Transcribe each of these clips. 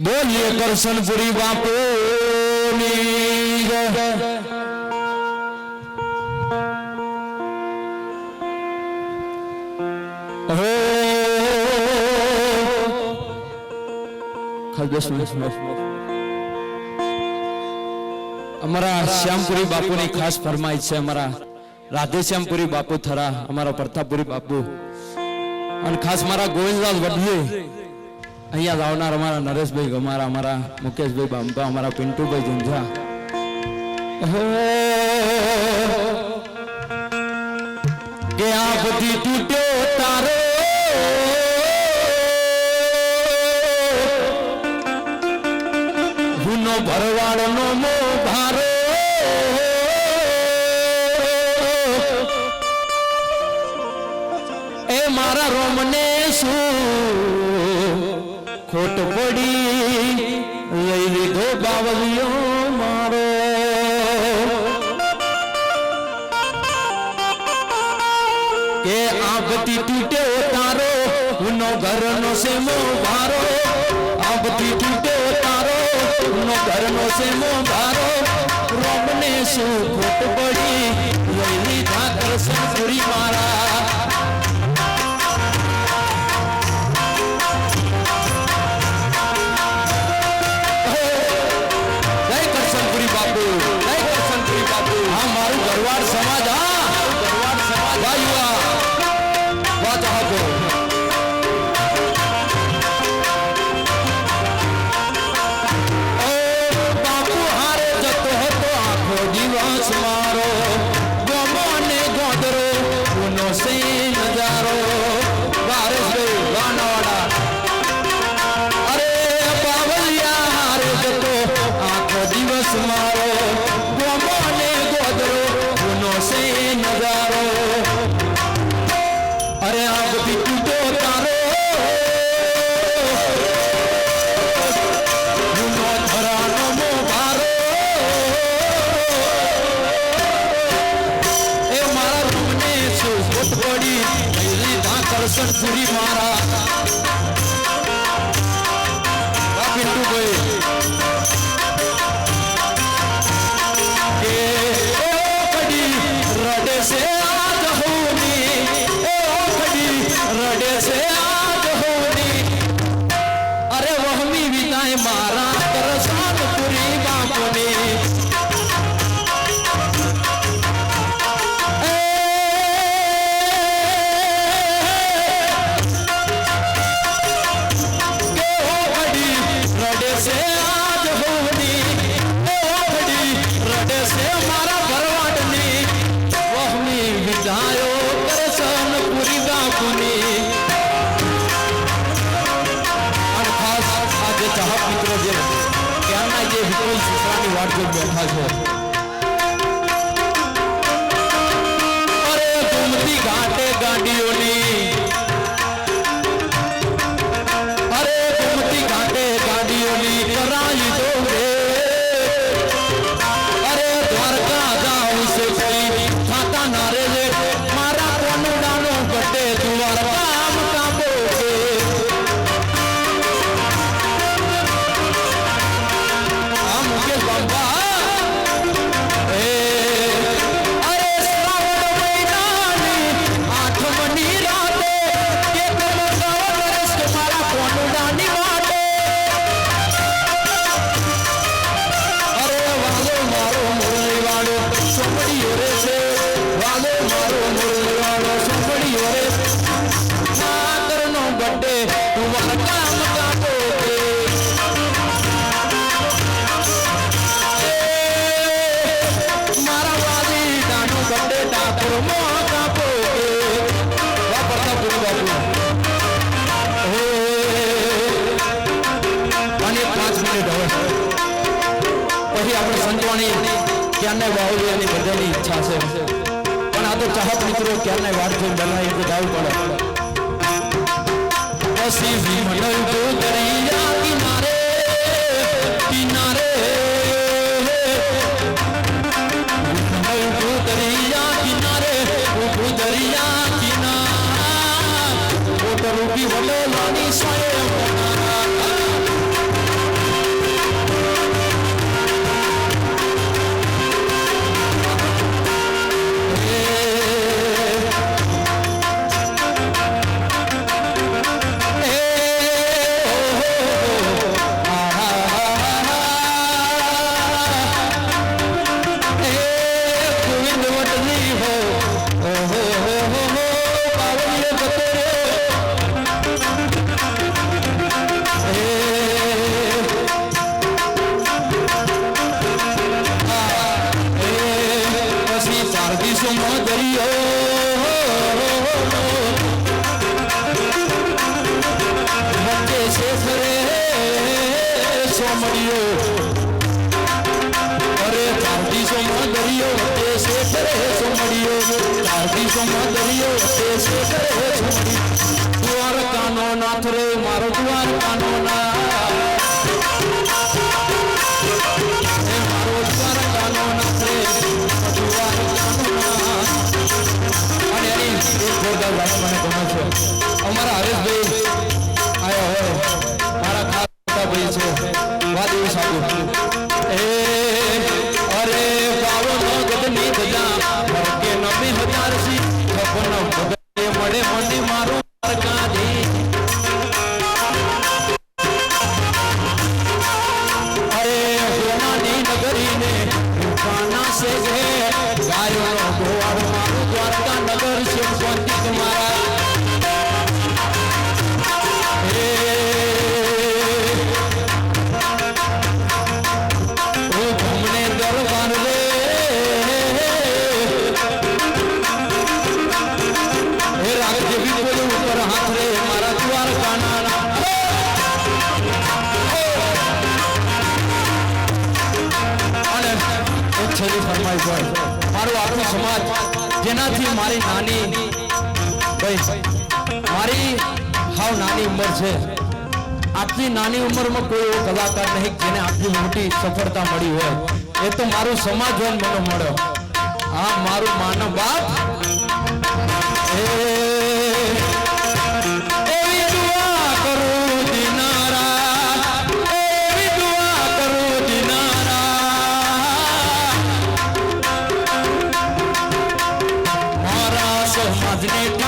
બોલીએ કરશનપુરી બાપુની જય. હો. ખાલી દસ મિનિટ, દસ મિનિટ. અમારા શ્યામપુરી બાપુની ખાસ ફરમાઈશ છે અમારા રાધેશ્યામપુરી બાપુ થરા અમારા પ્રતાપપુરી બાપુ અને ખાસ મારા ગોવિંદલાલ વઢવી અહીંયા જ આવનાર અમારા નરેશભાઈ ગમારા અમારા મુકેશભાઈ બાંબા અમારા પિન્ટુભાઈ ઝુંઝા. કે આ બધી તૂટ્યો તારો? ગુનો ભરવાડનો મો ભારો. એ મારા રોમને શું? ખોટ પડી, લઈ લીધો બાવલિયો મારો. કે આ બધી તૂટ્યો તારો, ઉનો ઘરનો સેમો ભારો આ બધી તૂટ્યો તારો, ઉનો ઘરનો સેમો ભારો રોમને શું ખોટ પડી, લઈ લીધા દર્શન મારા. புரிமாறா જોઈ બેઠા છો અરે ઘૂમતી ઘાટે ગાડીઓની મિનિટ હવે પછી આપણે સંતવાણી ક્યારને એની બધાની ઈચ્છા છે. પણ આ તો ચાહક મિત્રો ક્યારને વાડ જોઈને બનાવી ગાવું પડે. પછી વિમલ તો 我的你以后。से कर છેલ્લી ફરમાઈશ હોય. મારો આખો સમાજ જેનાથી મારી નાની મારી હાવ નાની ઉંમર છે. આટલી નાની ઉંમરમાં કોઈ એવો કલાકાર નહીં જેને આટલી મોટી સફળતા મળી હોય. એ તો મારો સમાજ હોય મને મળ્યો આ મારું માનવ બાપ President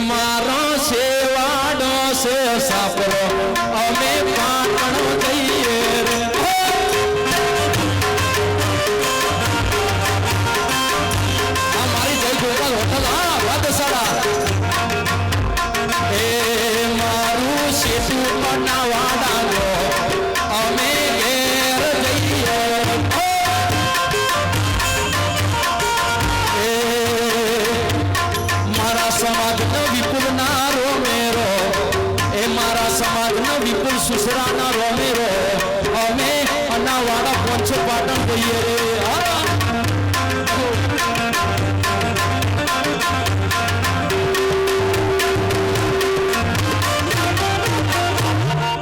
મારો સેવાડો છે સાપરો અમે પાટણ જઈએ મારી જય ગોપાલ હોટલ. હા વાદસાડા એ મારું સેતુ બનાવવા chamado, não me põe será.